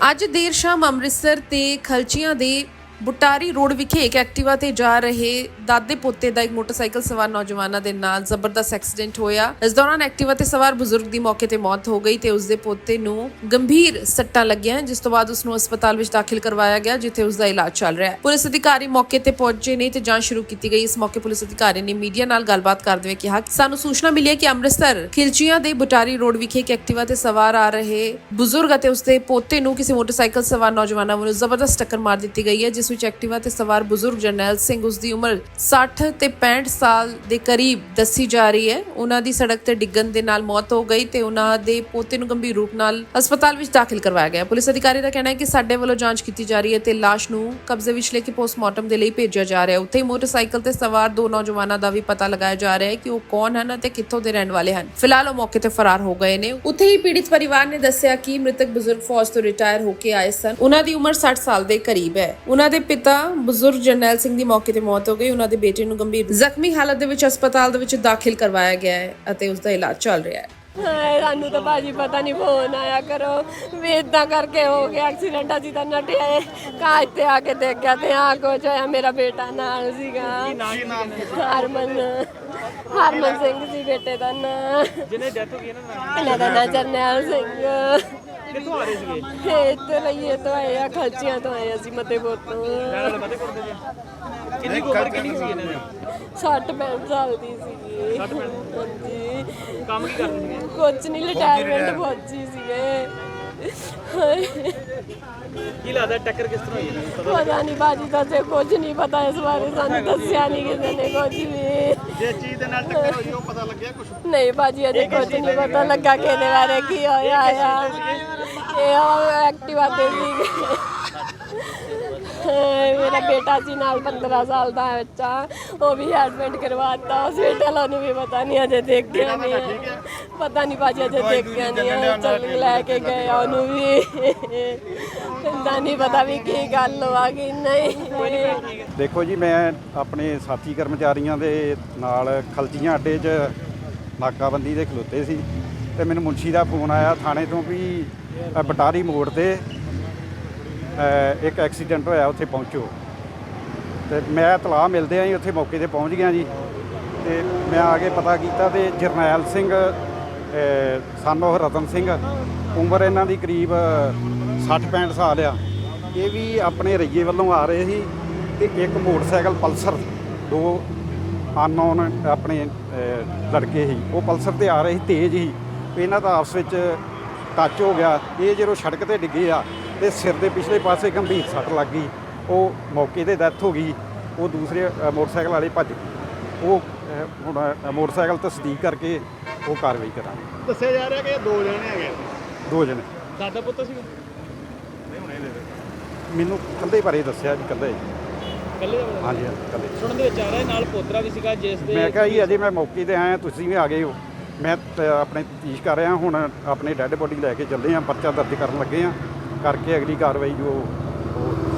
ਅੱਜ ਦੇਰ ਸ਼ਾਮ ਅੰਮ੍ਰਿਤਸਰ ਤੇ ਖਲਚੀਆਂ ਦੇ ਬੁਟਾਰੀ ਰੋਡ ਵਿਖੇ ਇੱਕ ਐਕਟਿਵਾ ਤੇ ਜਾ ਰਹੇ ਦਾਦੇ ਪੋਤੇ ਦਾ ਇੱਕ ਮੋਟਰਸਾਈਕਲ ਸਵਾਰ ਨੌਜਵਾਨਾਂ ਦੇ ਨਾਲ ਜ਼ਬਰਦਸਤ ਐਕਸੀਡੈਂਟ ਹੋਇਆ। ਇਸ ਦੌਰਾਨ ਐਕਟਿਵਾ ਤੇ ਸਵਾਰ ਬਜ਼ੁਰਗ ਦੀ ਮੌਕੇ ਤੇ ਮੌਤ ਹੋ ਗਈ ਤੇ ਉਸ ਦੇ ਪੋਤੇ ਨੂੰ ਗੰਭੀਰ ਸੱਟਾਂ ਲੱਗੀਆਂ ਜਿਸ ਤੋਂ ਬਾਅਦ ਉਸ ਨੂੰ ਹਸਪਤਾਲ ਵਿੱਚ ਦਾਖਲ ਕਰਵਾਇਆ ਗਿਆ, ਜਿੱਥੇ ਉਸ ਦਾ ਇਲਾਜ ਚੱਲ ਰਿਹਾ ਹੈ। ਪੁਲਿਸ ਅਧਿਕਾਰੀ ਮੌਕੇ ਤੇ ਪਹੁੰਚੇ ਨੇ ਤੇ ਜਾਂਚ ਸ਼ੁਰੂ ਕੀਤੀ ਗਈ। ਇਸ ਮੌਕੇ ਪੁਲਿਸ ਅਧਿਕਾਰੀ ਨੇ ਮੀਡੀਆ ਨਾਲ ਗੱਲਬਾਤ ਕਰਦੇ ਹੋਏ ਕਿਹਾ ਕਿ ਸਾਨੂੰ ਸੂਚਨਾ ਮਿਲੀ ਹੈ ਕਿ ਅੰਮ੍ਰਿਤਸਰ ਖਿਲਚੀਆਂ ਦੇ ਬੁਟਾਰੀ ਰੋਡ ਵਿਖੇ ਇੱਕ ਐਕਟਿਵਾ ਤੇ ਸਵਾਰ ਆ ਰਹੇ ਬਜ਼ੁਰਗ ਅਤੇ ਉਸ ਦੇ ਪੋਤੇ ਨੂੰ ਕਿਸੇ ਮੋਟਰਸਾਈਕਲ ਸਵਾਰ ਨੌਜਵਾਨਾਂ ਵੱਲੋਂ ਜ਼ਬਰਦਸਤ ਟੱਕਰ ਮਾਰ ਦਿੱਤੀ ਗਈ ਹੈ, ਜਿਸ ਵਿੱਚ ਐਕਟਿਵਾ ਤੇ ਸਵਾਰ ਬਜ਼ੁਰਗ ਜਰਨੈਲ ਸਿੰਘ ਉਸ ਦੀ ਉਮਰ 60 ਤੇ 65 ਸਾਲ ਦੇ ਕਰੀਬ ਦੱਸੀ ਜਾ ਰਹੀ ਹੈ। ਉਹਨਾਂ ਦੀ ਸੜਕ ਤੇ ਡਿੱਗਣ ਦੇ ਨਾਲ ਮੌਤ ਹੋ ਗਈ ਤੇ ਉਹਨਾਂ ਦੇ ਪੋਤੇ ਨੂੰ ਗੰਭੀਰ ਰੂਪ ਨਾਲ ਹਸਪਤਾਲ ਵਿੱਚ ਦਾਖਲ ਕਰਵਾਇਆ ਗਿਆ। ਪੁਲਿਸ ਅਧਿਕਾਰੀ ਦਾ ਕਹਿਣਾ ਹੈ ਕਿ ਸਾਡੇ ਵੱਲੋਂ ਜਾਂਚ ਕੀਤੀ ਜਾ ਰਹੀ ਹੈ ਤੇ ਲਾਸ਼ ਨੂੰ ਕਬਜ਼ੇ ਵਿੱਚ ਲੈ ਕੇ ਪੋਸਟਮਾਰਟਮ ਦੇ ਲਈ ਭੇਜਿਆ ਜਾ ਰਿਹਾ ਹੈ। ਉੱਥੇ ਹੀ ਮੋਟਰਸਾਈਕਲ ਤੇ ਸਵਾਰ ਦੋ ਨੌਜਵਾਨਾਂ ਦਾ ਵੀ ਪਤਾ ਲਗਾਇਆ ਜਾ ਰਿਹਾ ਹੈ ਕਿ ਉਹ ਕੌਣ ਹਨ ਅਤੇ ਕਿੱਥੋਂ ਦੇ ਰਹਿਣ ਵਾਲੇ ਹਨ। ਫਿਲਹਾਲ ਉਹ ਮੌਕੇ ਤੇ ਫਰਾਰ ਹੋ ਗਏ ਨੇ। ਉੱਥੇ ਹੀ ਪੀੜਿਤ ਪਰਿਵਾਰ ਨੇ ਦੱਸਿਆ ਕਿ ਮ੍ਰਿਤਕ ਬਜ਼ੁਰਗ ਫੌਜ ਤੋਂ ਰਿਟਾਇਰ ਹੋ ਕੇ ਆਏ ਸਨ। ਉਹਨਾਂ ਦੀ ਉਮਰ 60 ਸਾਲ ਦੇ ਕਰੀਬ ਹੈ। ਉਹਨਾਂ ਦੇ ਪਿਤਾ ਬਜ਼ੁਰਗ ਜਰਨੈਲ ਸਿੰਘ ਦੀ ਮੌਕੇ ਤੇ ਮੌਤ ਹੋ ਗਈ। ਉਹਨਾਂ ਦੇ ਬੇਟੇ ਨੂੰ ਗੰਭੀਰ ਜ਼ਖਮੀ ਹਾਲਤ ਦੇ ਵਿੱਚ ਹਸਪਤਾਲ ਦੇ ਵਿੱਚ ਦਾਖਲ ਕਰਵਾਇਆ ਗਿਆ ਹੈ ਅਤੇ ਉਸ ਦਾ ਇਲਾਜ ਚੱਲ ਰਿਹਾ ਹੈ। ਹਾਏ ਸਾਨੂੰ ਤਾਂ ਬਾਜੀ ਪਤਾ ਨਹੀਂ ਫੋਨ ਆਇਆ ਕਰੋ। ਵੀ ਇਦਾਂ ਕਰਕੇ ਹੋ ਗਿਆ ਐਕਸੀਡੈਂਟ ਅਸੀਂ ਤਾਂ ਨੱਟੇ ਆਏ ਕਾਜ ਤੇ ਆ ਕੇ ਦੇਖਿਆ ਤੇ ਆ ਕੁਝ ਹੋਇਆ ਮੇਰਾ ਬੇਟਾ ਨਾਲ ਸੀਗਾ। ਹਰਮਨ। ਹਰਮਨ ਸਿੰਘ ਸੀ ਬੇਟੇ ਦਾ ਨਾਂ। ਜਿਹਨੇ ਡੈਥ ਹੋ ਗਈ ਇਹਨਾਂ ਦਾ ਨਾਂ ਜਰਨੈਲ ਸਿੰਘ। ਕਿੱਥੋਂ ਆ ਰਹੇ ਸੀਗੇ? ਇਹ ਇੱਥੇ ਲਈਏ ਤੋਂ ਆਏ ਆ ਖਲਚੀਆਂ ਤੋਂ ਆਏ ਅਸੀਂ ਮਤੇਪੁਰ ਤੋਂ। ਜੀ ਕਿੰਨੀ ਕੁ ਉਮਰ ਕਿੰਨੀ ਸੀ ਇਹਨਾਂ ਦੀ? 60 65 ਸਾਲ ਦੀ ਸੀਗੀ। ਹਾਂਜੀ। ਕੰਮ ਕੀ ਕਰਦੇ ਸੀਗੇ? ਕੁਝ ਨਹੀਂ ਰਿਟਾਇਰਮੈਂਟ ਫੌਜੀ ਸੀਗੇ। ਹਾਏ ਕੀ ਲੱਗਦਾ ਟੱਕਰ ਕਿਸ ਤਰ੍ਹਾਂ ਹੋਈ ਪਤਾ ਪਤਾ ਨਹੀਂ ਬਾਜੀ ਦਾ ਤੇ ਕੁਝ ਨਹੀਂ ਪਤਾ ਇਸ ਬਾਰੇ ਸਾਨੂੰ ਦੱਸਿਆ ਨਹੀਂ ਕਿਸੇ ਨੇ ਕੁਝ ਵੀ। ਜੇ ਚੀਜ਼ ਦੇ ਨਾਲ ਟੱਕਰ ਹੋਈ ਉਹ ਪਤਾ ਲੱਗਿਆ ਕੁਝ ਨਹੀਂ ਬਾਜੀ ਅਜੇ ਕੁਝ ਨਹੀਂ ਪਤਾ ਲੱਗਾ ਕਿ ਇਹਦੇ ਬਾਰੇ ਕੀ ਹੋਇਆ ਆ ਇਹ ਉਹ ਐਕਟਿਵਾ ਤੇ ਸੀ। ਮੇਰਾ ਬੇਟਾ ਸੀ ਨਾਲ 15 ਸਾਲ ਦਾ ਬੱਚਾ। ਉਹ ਵੀ ਐਡਮਿਟ ਕਰਵਾਤਾ। ਹਸਪੀਟਲ ਉਹਨੂੰ ਵੀ ਪਤਾ ਨਹੀਂ ਅਜੇ ਦੇਖਿਆ ਨਹੀਂ ਹੈ। ਪਤਾ ਨਹੀਂ ਬਾਜੀ ਅਜੇ ਦੇਖਿਆ ਨਹੀਂ ਹੈ। ਚੱਲ ਲੈ ਕੇ ਗਏ ਆ ਉਹਨੂੰ ਵੀ। ਇੰਦਾ ਨਹੀਂ ਪਤਾ ਵੀ ਕੀ ਗੱਲ ਹੋਆ ਕਿ ਨਹੀਂ। ਦੇਖੋ ਜੀ ਮੈਂ ਆਪਣੇ ਸਾਥੀ ਕਰਮਚਾਰੀਆਂ ਦੇ ਨਾਲ ਖਲਚੀਆਂ ਅੱਡੇ 'ਚ ਨਾਕਾਬੰਦੀ ਦੇ ਖਲੋਤੇ ਸੀ ਤੇ ਮੈਨੂੰ ਮੁਨਸ਼ੀ ਦਾ ਫੋਨ ਆਇਆ ਥਾਣੇ ਤੋਂ ਵੀ ਅ, ਬਟਾਰੀ ਮੋੜ ਤੇ। ਇੱਕ ਐਕਸੀਡੈਂਟ ਹੋਇਆ, ਉੱਥੇ ਪਹੁੰਚੋ। ਤੇ ਮੈਂ ਤਲਾਹ ਮਿਲਦੇ ਆਂ ਜੀ ਉੱਥੇ ਮੌਕੇ ਤੇ ਪਹੁੰਚ ਗਿਆ ਜੀ। ਤੇ ਮੈਂ ਆ ਕੇ ਪਤਾ ਕੀਤਾ ਤੇ ਜਰਨੈਲ ਸਿੰਘ ਸਾਨੋ ਰਤਨ ਸਿੰਘ, ਉਮਰ ਇਹਨਾਂ ਦੀ ਕਰੀਬ 60-65 ਸਾਲ ਆ। ਇਹ ਵੀ ਆਪਣੇ ਰਈਏ ਵੱਲੋਂ ਆ ਰਹੇ ਸੀ ਤੇ ਇੱਕ ਮੋਟਰਸਾਈਕਲ ਪਲਸਰ, ਦੋ ਅਨਨੋਨ ਆਪਣੇ ਲੜਕੇ ਸੀ। ਉਹ ਪਲਸਰ ਤੇ ਆ ਰਹੇ ਸੀ, ਤੇਜ਼ ਸੀ। ਇਹਨਾਂ ਦਾ ਆਪਸ ਵਿੱਚ ਟੱਚ ਹੋ ਗਿਆ। ਇਹ ਜਦੋਂ ਸੜਕ ਤੇ ਡਿੱਗੇ ਆ ਤੇ ਸਿਰ ਦੇ ਪਿਛਲੇ ਪਾਸੇ ਗੰਭੀਰ ਸੱਟ ਲੱਗ ਗਈ। ਉਹ ਮੌਕੇ ਤੇ ਡੈਥ ਹੋ ਗਈ। ਉਹ ਦੂਸਰੇ ਮੋਟਰਸਾਈਕਲ ਵਾਲੇ ਭੱਜ ਗਏ। ਉਹ ਹੁਣ ਮੋਟਰਸਾਈਕਲ ਤਸਦੀਕ ਕਰਕੇ ਉਹ ਕਾਰਵਾਈ ਕਰਾਂਗੇ। ਦੱਸਿਆ ਜਾ ਰਿਹਾ ਕਿ ਇਹ ਦੋ ਜਣੇ ਹੈਗੇ ਦੋ ਜਣੇ। ਦਾਦਾ ਪੁੱਤ ਸੀਗੇ ਮੈਨੂੰ ਕੱਲੇ ਬਾਰੇ ਦੱਸਿਆ ਜੀ ਕੱਲੇ ਕੱਲੇ ਦਾ? ਹਾਂਜੀ ਹਾਂਜੀ ਕੱਲੇ ਸੁਣਨ ਦੇ ਵਿੱਚ ਆ ਰਿਹਾ ਨਾਲ ਪੋਤਰਾ ਵੀ ਸੀਗਾ ਜਿਸ ਦੇ ਮੈਂ ਕਿਹਾ ਜੀ ਅਜੇ ਮੈਂ ਮੌਕੇ ਤੇ ਆਇਆ ਤੁਸੀਂ ਵੀ ਆ ਗਏ ਹੋ। ਮੈਂ ਆਪਣੇ ਤਫਤੀਸ਼ ਕਰ ਰਿਹਾ, ਹੁਣ ਆਪਣੇ ਡੈੱਡ ਬੋਡੀ ਲੈ ਕੇ ਚੱਲੇ ਆ, ਪਰਚਾ ਦਰਜ ਕਰਨ ਲੱਗੇ ਆ, ਕਰਕੇ ਅਗਲੀ ਕਾਰਵਾਈ ਜੋ ਉਹ